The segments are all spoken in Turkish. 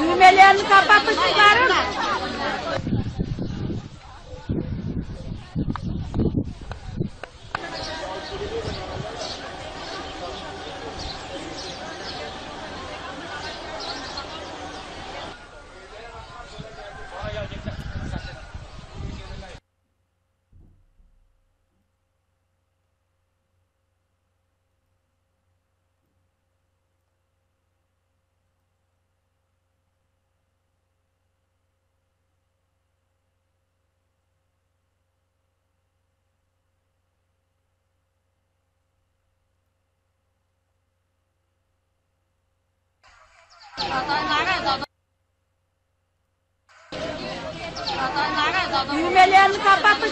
Yümelerini kapatıp çıkarın. Düğmelerini kapatın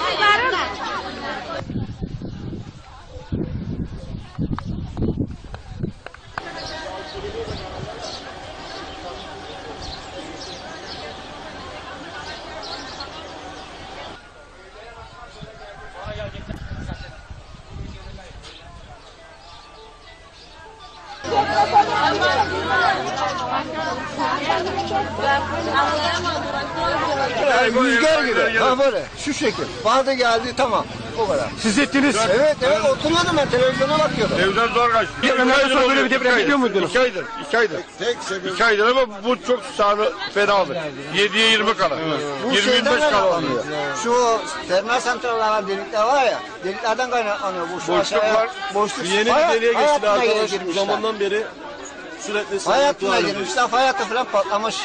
Rüzgar gibi. Ha böyle. Şu şekil. Vardı geldi tamam. O kadar. Siz ettiniz. Evet evet oturuyordum ben televizyona bakıyordum. Evden zor kaçtı. Bir önemli sonra böyle bir deprem biliyor muydunuz? İki aydır, iki aydır. Tek sebebi İki aydır ama bu çok sağlı fenalı. 7'ye 20 kala. bu 20 şeyden 25 kala kaynaklanıyor. Şu terminal santrallardan delikler var ya. Deliklerden kaynaklanıyor bu. Şu Boşluk aşağıya- var. Boşluk. Yeni bir deliğe geçti hattına arkadaş. Bu girmişler. zamandan beri sürekli halinde. girmişler. Fay hattı falan patlamış.